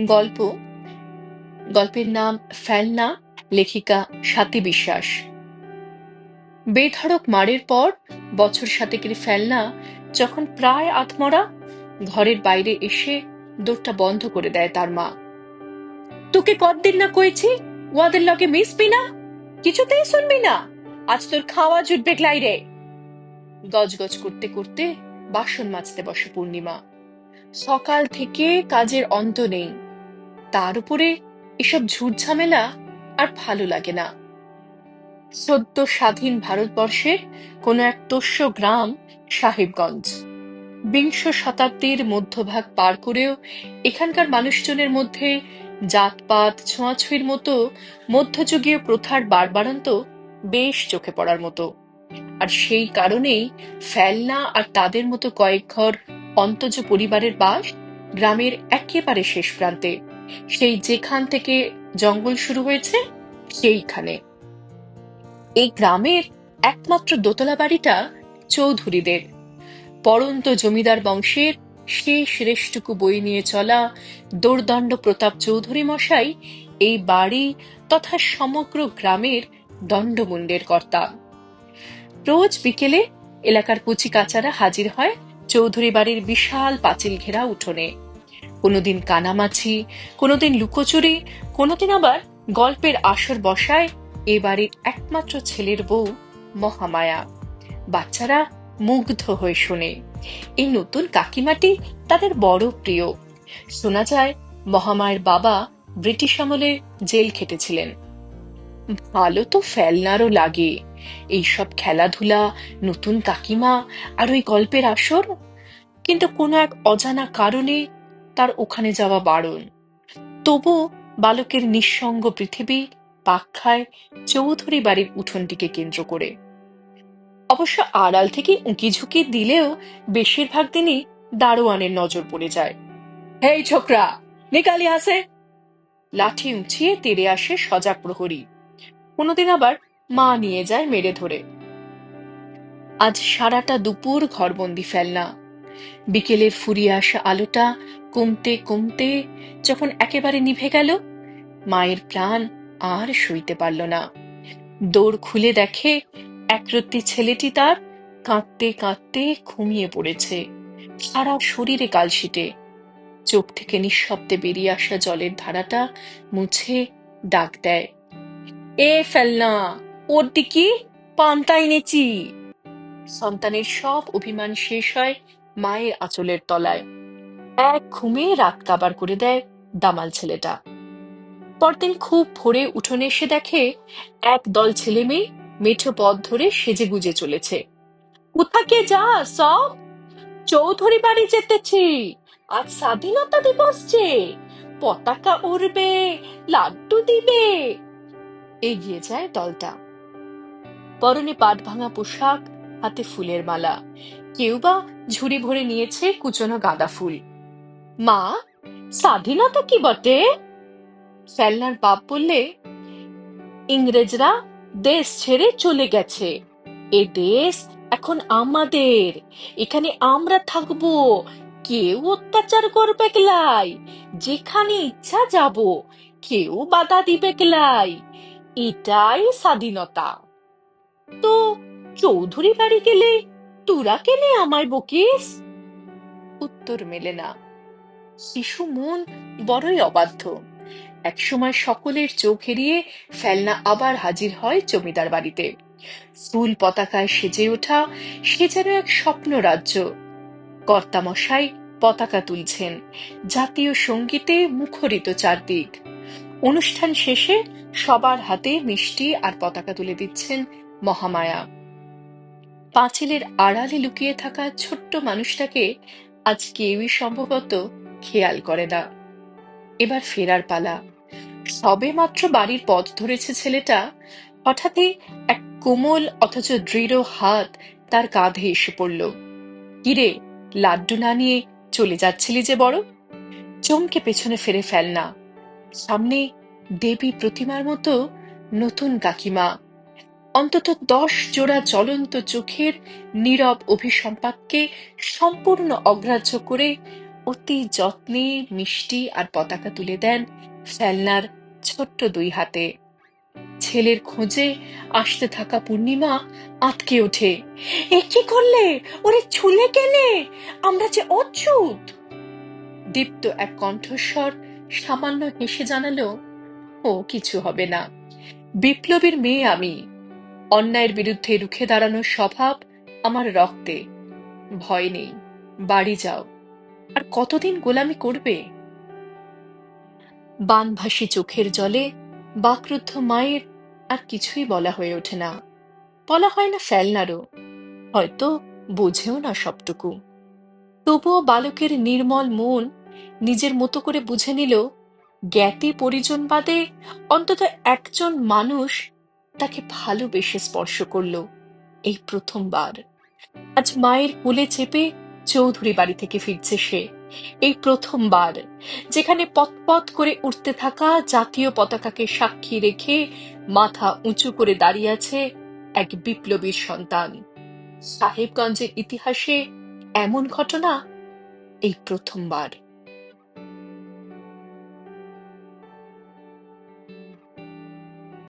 গল্প। গল্পের নাম ফেলনা, লেখিকা স্বাতী বিশ্বাস। বেধড়ক মারের পর বছর সাতেকের ফেলনা যখন প্রায় আত্মরা ঘরের বাইরে এসে দোরটা বন্ধ করে দেয় তার মা। তোকে কতদিন না কয়েছি? ওয়াদের লগে মিশবি না? কিছুতেই শুনবি না? আজ তোর খাওয়া জুটবে রে! গজগজ করতে করতে বাসন মাজতে বসে পূর্ণিমা। সকাল থেকে কাজের অন্ত নেই। তার উপরে এসব ঝুট ঝামেলা আর ভালো লাগে না। সদ্য স্বাধীন ভারতবর্ষের কোন এক তোষ্য গ্রাম সাহেবগঞ্জ। বিংশ শতাব্দীর মধ্যভাগ পার করেও এখানকার মানুষজনের মধ্যে জাতপাত, ছোঁয়াছুঁয়ির মতো মধ্যযুগীয় প্রথার বারবারান্ত বেশ চোখে পড়ার মতো। আর সেই কারণেই ফেলনা আর তাদের মতো কয়েক ঘর অন্তজ পরিবারের বাস গ্রামের একেবারে শেষ প্রান্তে সেই যেখান থেকে জঙ্গল শুরু হয়েছে, সেইখানে। এই গ্রামের একমাত্র দোতলা বাড়িটা চৌধুরীদের। পরন্ত জমিদার বংশের শেষ রেশটুকু বই নিয়ে চলা দোর্দণ্ড প্রতাপ চৌধুরী মশাই এই বাড়ি তথা সমগ্র গ্রামের দণ্ডমুণ্ডের কর্তা। রোজ বিকেলে এলাকার কুচি কাচারা হাজির হয় চৌধুরী বাড়ির বিশাল পাঁচিল ঘেরা উঠোনে। কোনোদিন কানামাছি, কোনোদিন লুকোচুরি, কোনোদিন আবার গল্পের আসর বসায় এ বাড়ির একমাত্র ছেলের বউ মহামায়া। বাচ্চারা মুগ্ধ হয়ে শোনে। এই নতুন কাকিমাটি তাদের বড় প্রিয়। শোনা যায়, মহামায়ের বাবা ব্রিটিশ আমলে জেল খেটেছিলেন। ভালো তো ফেলনারও লাগে। এইসব খেলাধুলা, নতুন কাকিমা আর ওই গল্পের আসর? কিন্তু কোনো এক অজানা কারণে তার ওখানে যাওয়া বারণ। তবু বালকের নিঃসঙ্গ পৃথিবী পাক খায় চৌধুরী বাড়ির উঠোনটিকে কেন্দ্র করে। অবশ্য আড়াল থেকে উঁকি ঝুঁকি দিলেও বেশিরভাগ দিনই দারোয়ানের নজর পড়ে যায়। হেই ছোকরা, নিকালি আসে লাঠি উঁচিয়ে তেড়ে আসে সজাগ প্রহরী। কোনোদিন আবার মা নিয়ে যায় মেরে ধরে। আজ সারাটা দুপুর ঘরবন্দি ফেলনা। বিকেলের ফুরিয়ে আসা আলোটা কমতে কমতে যখন একেবারে নিভে গেল, মায়ের প্রাণ আর সইতে পারল না। দৌড় খুলে দেখে একরত্তি ছেলেটি তার কাঁদতে কাঁদতে ঘুমিয়ে পড়েছে, সারা শরীরে কালশিটে। চোখ থেকে নিঃশব্দে বেরিয়ে আসা জলের ধারাটা মুছে ডাক দেয়, এ ফেলনা, ওর দিকে পান্তা এনেছি। সন্তানের সব অভিমান শেষ হয় মায়ের আঁচলের তলায়। এক ঘুমে রাত কাবার করে দেয় দামাল ছেলেটা। পরদিন খুব ভোরে উঠোনে এসে দেখে এক দল ছেলে মেয়ে মেঠো পথ ধরে সেজে গুজে চলেছে কোথাকে যা, সব? চৌধুরী বাড়ি যেতেছি। আজ স্বাধীনতা দিবস যে। পতাকা উড়বে, লাড্ডু দিবে। এগিয়ে যায় দলটা। পরনে পাট ভাঙা পোশাক, হাতে ফুলের মালা। কেউ বা ঝুড়ি ভরে নিয়েছে কুচনো গাঁদা ফুল। মা, স্বাধীনতা কি বটে? ফেলনার বাপ বললে, ইংরেজরা দেশ ছেড়ে চলে গেছে। এ দেশ এখন আমাদের। এখানে আমরা থাকব। কেউ অত্যাচার করবে গেলাই। যেখানে ইচ্ছা যাব, কেউ বাধা দিবে গেলাই। এটাই স্বাধীনতা। তো চৌধুরী বাড়ি গেলে তোরা কেনে আমায় বকিস? উত্তর মেলে না। শিশু মন বড়ই অবাধ্য। একসময় সকলের চোখ এড়িয়ে ফেলনা আবার হাজির হয় জমিদার বাড়িতে। ফুল পতাকায় সেজে ওঠা সে যেন এক স্বপ্ন রাজ্য। কর্তামশাই পতাকা তুলছেন, জাতীয় সঙ্গীতে মুখরিত চারদিক। অনুষ্ঠান শেষে সবার হাতে মিষ্টি আর পতাকা তুলে দিচ্ছেন মহামায়া। পাঁচিলের আড়ালে লুকিয়ে থাকা ছোট্ট মানুষটাকে আজ কেউই সম্ভবত খেয়াল করে না। এবার ফেরার পালা। সবে মাত্র বাড়ির পথ ধরেছে ছেলেটা। হঠাৎই এক কোমল অথচ দৃঢ় হাত তার কাঁধে এসে পড়ল। কিরে, লাড্ডু না নিয়ে চলে যাচ্ছিলি যে বড়? চমকে পেছনে ফেরে ফেল না সামনে দেবী প্রতিমার মতো নতুন কাকিমা। অন্তত দশ জোড়া জ্বলন্ত চোখের নীরব অভিসম্পাদকে সম্পূর্ণ অগ্রাহ্য করে অতি যত্নে মিষ্টি আর পতাকা তুলে দেন ফেলনার ছোট্ট দুই হাতে। ছেলের খোঁজে আসতে থাকা পূর্ণিমা আটকে ওঠে। এ কি করলে? ওরে ছুলে কেনে? আমরা যে অচ্যুত দীপ্ত এক কণ্ঠস্বর সামান্য হেসে জানালো, ও, কিছু হবে না। বিপ্লবীর মেয়ে আমি। অন্যায়ের বিরুদ্ধে রুখে দাঁড়ানোর স্বভাব আমার রক্তে। ভয় নেই, বাড়ি যাও। আর কতদিন গোলামি করবে? বানভাসী চোখের জলে বাকরুদ্ধ মায়ের আর কিছুই বলা হয়ে ওঠে না। বলা হয় না ফেলনারও, হয়তো বোঝেও না সবটুকু। তবুও বালকের নির্মল মন নিজের মতো করে বুঝে নিল, জ্ঞাতি পরিজন বাদে অন্তত একজন মানুষ তাকে ভালোবেসে স্পর্শ করল এই প্রথমবার। আজ মায়ের কোলে চেপে চৌধুরী বাড়ি থেকে ফিরছে সে। এই প্রথমবার, যেখানে পথপথ করে উঠতে থাকা জাতীয় পতাকাকে সাক্ষী রেখে মাথা উঁচু করে দাঁড়িয়ে আছে এক বিপ্লবীর সন্তান। সাহেবগঞ্জের ইতিহাসে এমন ঘটনা এই প্রথমবার।